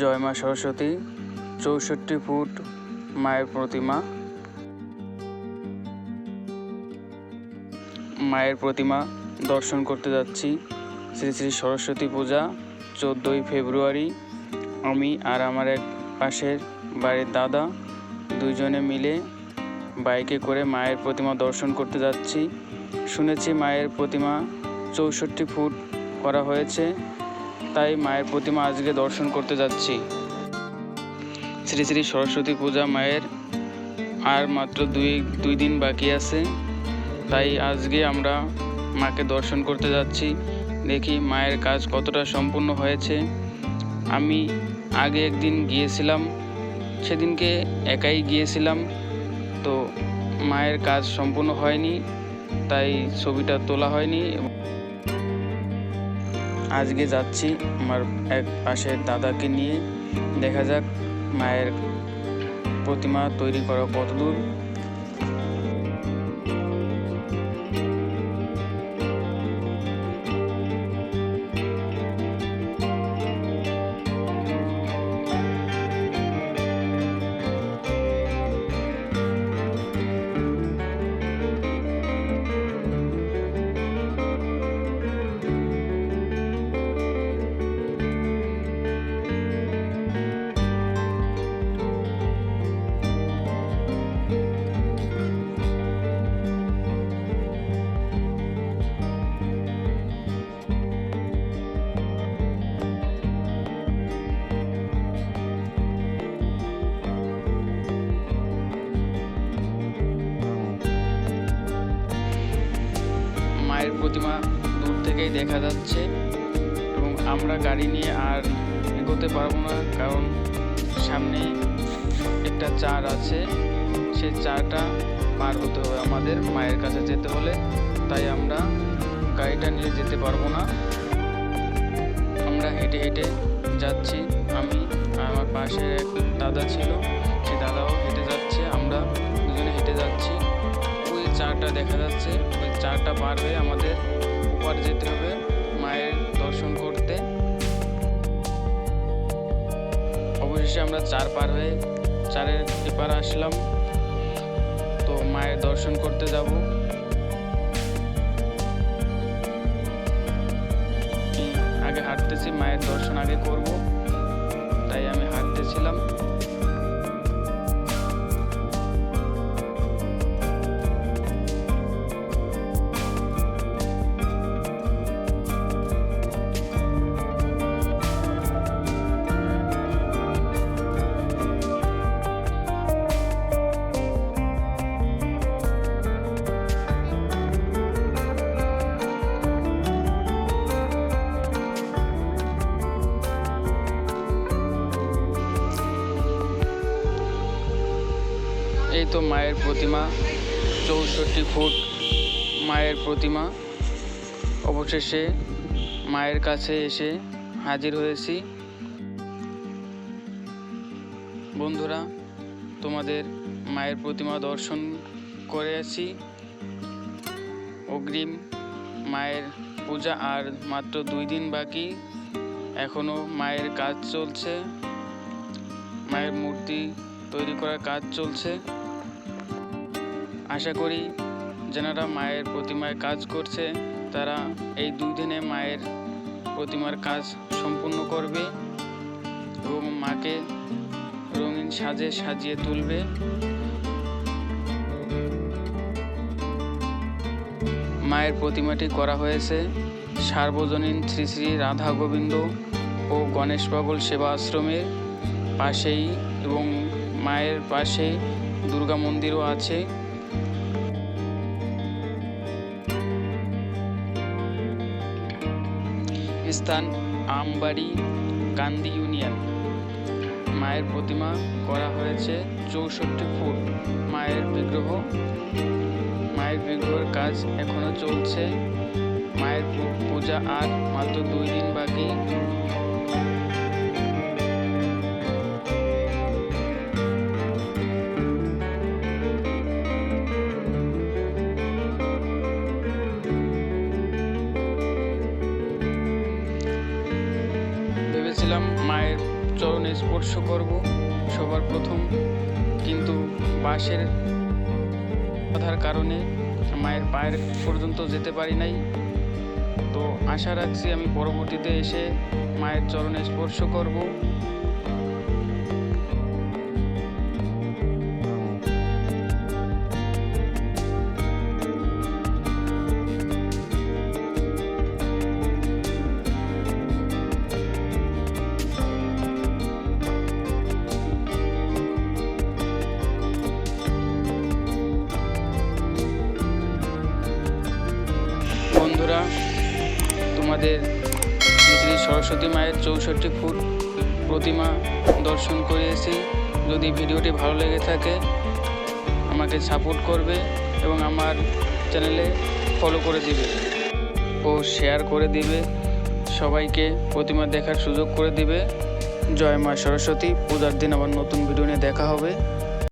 জয় মা সরস্বতী, চৌষট্টি ফুট মায়ের প্রতিমা। মায়ের প্রতিমা দর্শন করতে যাচ্ছি। শ্রী শ্রী সরস্বতী পূজা, চোদ্দোই ফেব্রুয়ারি। আমি আর আমার এক পাশের বাড়ির দাদা দুইজনে মিলে বাইকে করে মায়ের প্রতিমা দর্শন করতে যাচ্ছি। শুনেছি মায়ের প্রতিমা চৌষট্টি ফুট করা হয়েছে। তাই মায়ের প্রতিমা আজকে দর্শন করতে যাচ্ছি। শ্রী শ্রী সরস্বতী পূজা মায়ের আর মাত্র দুই দুই দিন বাকি আছে। তাই আজকে আমরা মাকে দর্শন করতে যাচ্ছি। দেখি মায়ের কাজ কতটা সম্পূর্ণ হয়েছে। আমি আগে একদিন গিয়েছিলাম, সেদিনকে একাই গিয়েছিলাম। তো মায়ের কাজ সম্পূর্ণ হয়নি, তাই ছবিটা তোলা হয়নি আজকে যাচ্ছি আমার এক পাশের দাদাকে নিয়ে। দেখা যাক মায়ের প্রতিমা তৈরি করা কত মায়ের প্রতিমা দূর থেকেই দেখা যাচ্ছে এবং আমরা গাড়ি নিয়ে আর এগোতে পারব না, কারণ সামনে একটা চার আছে। সেই চারটা পার হতে হবে আমাদের মায়ের কাছে যেতে হলে, তাই আমরা গাড়িটা নিয়ে যেতে পারব না। আমরা হেঁটে হেঁটে যাচ্ছি, আমি আমার পাশে এক দাদা ছিল, সে দাদাও হেঁটে যাচ্ছে, আমরা দুজনে হেঁটে যাচ্ছি। চারটা দেখা যাচ্ছে। ওই চারটা পার হয়ে আমাদের উপর যেতে হবে মায়ের দর্শন করতে। অবশেষে আমরা চার পার হয়ে চারের এপার আসলাম। তো মায়ের দর্শন করতে যাব। আগে হাঁটতেছি, মায়ের দর্শন আগে করব। তাই আমি হাঁটতেছিলাম। তো মায়ের প্রতিমা, চৌষট্টি ফুট মায়ের প্রতিমা। অবশেষে মায়ের কাছে এসে হাজির হয়েছি। বন্ধুরা, তোমাদের মায়ের প্রতিমা দর্শন করে আছি। অগ্রিম মায়ের পূজা আর মাত্র দুই দিন বাকি। এখনও মায়ের কাজ চলছে। মায়ের মূর্তি তৈরি করার কাজ চলছে। আশা করি যেনারা মায়ের প্রতিমায় কাজ করছে, তারা এই দুই দিনে মায়ের প্রতিমার কাজ সম্পূর্ণ করবে এবং মাকে রঙিন সাজে সাজিয়ে তুলবে। মায়ের প্রতিমাটি করা হয়েছে সার্বজনীন শ্রী শ্রী রাধা গোবিন্দ ও গণেশ বাবুল সেবা আশ্রমের পাশেই এবং মায়ের পাশে দুর্গা মন্দিরও আছে। স্থান আমবাড়ি কান্দি ইউনিয়ন। মায়ের প্রতিমা করা হয়েছে চৌষট্টি ফুট। মায়ের বিগ্রহ। মায়ের বিগ্রহের কাজ এখনও চলছে। মায়ের পূজা আর মাত্র দুই দিন বাকি। ভেবেছিলাম মায়ের চরণে স্পর্শ করব সবার প্রথম। কিন্তু বাসের বাধার কারণে মায়ের পায়ের পর্যন্ত যেতে পারি নাই। তো আশা রাখছি আমি পরবর্তীতে এসে মায়ের চরণে স্পর্শ করব। তোমাদের শ্রী শ্রী সরস্বতী মায়ের চৌষট্টি ফুট প্রতিমা দর্শন করিয়েছি যদি ভিডিওটি ভালো লেগে থাকে, আমাকে সাপোর্ট করবে এবং আমার চ্যানেলে ফলো করে দিবে ও শেয়ার করে দিবে, সবাইকে প্রতিমা দেখার সুযোগ করে দিবে। জয় মা সরস্বতী, পূজার দিন আবার নতুন ভিডিও নিয়ে দেখা হবে।